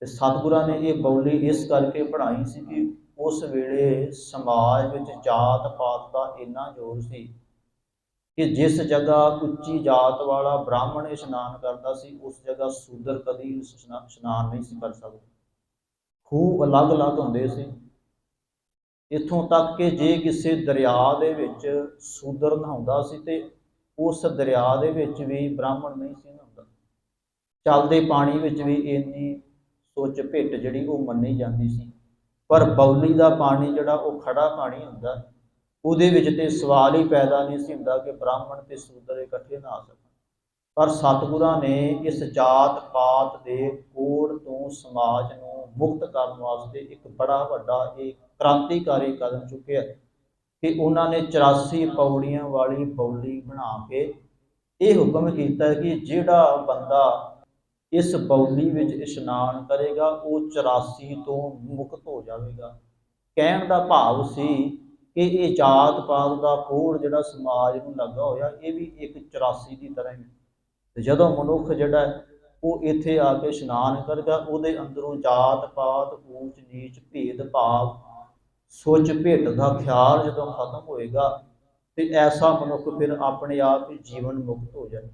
ਤੇ ਸਤਿਗੁਰਾਂ ਨੇ ਇਹ ਬੌਲੀ ਇਸ ਕਰਕੇ ਪੜ੍ਹਾਈ ਸੀ ਕਿ ਉਸ ਵੇਲੇ ਸਮਾਜ ਵਿੱਚ ਜਾਤ ਪਾਤ ਦਾ ਇੰਨਾ ਜ਼ੋਰ ਸੀ ਕਿ ਜਿਸ ਜਗ੍ਹਾ ਉੱਚੀ ਜਾਤ ਵਾਲਾ ਬ੍ਰਾਹਮਣ ਇਸ਼ਨਾਨ ਕਰਦਾ ਸੀ, ਉਸ ਜਗ੍ਹਾ ਸ਼ੂਦਰ ਕਦੀ ਇਸ਼ਨਾਨ ਨਹੀਂ ਸੀ ਕਰ ਸਕਦਾ। ਖੂਹ ਅਲੱਗ-ਅਲੱਗ ਹੁੰਦੇ ਸੀ। ਇੱਥੋਂ ਤੱਕ ਕਿ ਜੇ ਕਿਸੇ ਦਰਿਆ ਦੇ ਵਿੱਚ ਸ਼ੂਦਰ ਨਹਾਉਂਦਾ ਸੀ ਤੇ ਉਸ ਦਰਿਆ ਦੇ ਵਿੱਚ ਵੀ ਬ੍ਰਾਹਮਣ ਨਹੀਂ ਸੀ ਨਹਾਉਂਦਾ। ਚੱਲਦੇ ਪਾਣੀ ਵਿੱਚ ਵੀ ਇੰਨੀ ਸੁੱਚ ਭਿੱਟ ਜਿਹੜੀ ਉਹ ਮੰਨੀ ਜਾਂਦੀ ਸੀ। ਪਰ ਬੌਲੀ ਦਾ ਪਾਣੀ ਜਿਹੜਾ ਉਹ ਖੜਾ ਪਾਣੀ ਹੁੰਦਾ, ਉਹਦੇ ਵਿੱਚ ਤੇ ਸਵਾਲ ਹੀ ਪੈਦਾ ਨਹੀਂ ਸੀ ਹੁੰਦਾ ਕਿ ਬ੍ਰਾਹਮਣ ਤੇ ਸ਼ੂਦਰ ਇਕੱਠੇ ਨਹਾ ਸਕਣ। ਪਰ ਸਤਿਗੁਰਾਂ ਨੇ ਇਸ ਜਾਤ ਪਾਤ ਦੇ ਕੋੜ ਤੋਂ ਸਮਾਜ ਨੂੰ ਮੁਕਤ ਕਰਨ ਵਾਸਤੇ ਇੱਕ ਬੜਾ ਵੱਡਾ ਇਹ ਕ੍ਰਾਂਤੀਕਾਰੀ ਕਦਮ ਚੁੱਕਿਆ ਕਿ ਉਹਨਾਂ ਨੇ 84 ਪੌੜੀਆਂ ਵਾਲੀ ਬੌਲੀ ਬਣਾ ਕੇ ਇਹ ਹੁਕਮ ਕੀਤਾ ਕਿ ਜਿਹੜਾ ਬੰਦਾ ਇਸ ਬੌਲੀ ਵਿੱਚ ਇਸ਼ਨਾਨ ਕਰੇਗਾ, ਉਹ 84 ਤੋਂ ਮੁਕਤ ਹੋ ਜਾਵੇਗਾ ਕਹਿਣ ਦਾ ਭਾਵ ਸੀ ਕਿ ਇਹ ਜਾਤ ਪਾਤ ਦਾ ਕੋੜ ਜਿਹੜਾ ਸਮਾਜ ਨੂੰ ਲੱਗਾ ਹੋਇਆ, ਇਹ ਵੀ ਇੱਕ 84 ਦੀ ਤਰ੍ਹਾਂ ਹੀ ਹੈ। ਤੇ ਜਦੋਂ ਮਨੁੱਖ ਜਿਹੜਾ ਉਹ ਇੱਥੇ ਆ ਕੇ ਇਸ਼ਨਾਨ ਕਰੇਗਾ, ਉਹਦੇ ਅੰਦਰੋਂ ਜਾਤ ਪਾਤ, ਊਚ ਨੀਚ, ਭੇਦ ਭਾਵ, ਸੋਚ ਭੇਟ ਦਾ ਖਿਆਲ ਜਦੋਂ ਖਤਮ ਹੋਏਗਾ, ਤੇ ਐਸਾ ਮਨੁੱਖ ਫਿਰ ਆਪਣੇ ਆਪ ਹੀ ਜੀਵਨ ਮੁਕਤ ਹੋ ਜਾਏਗਾ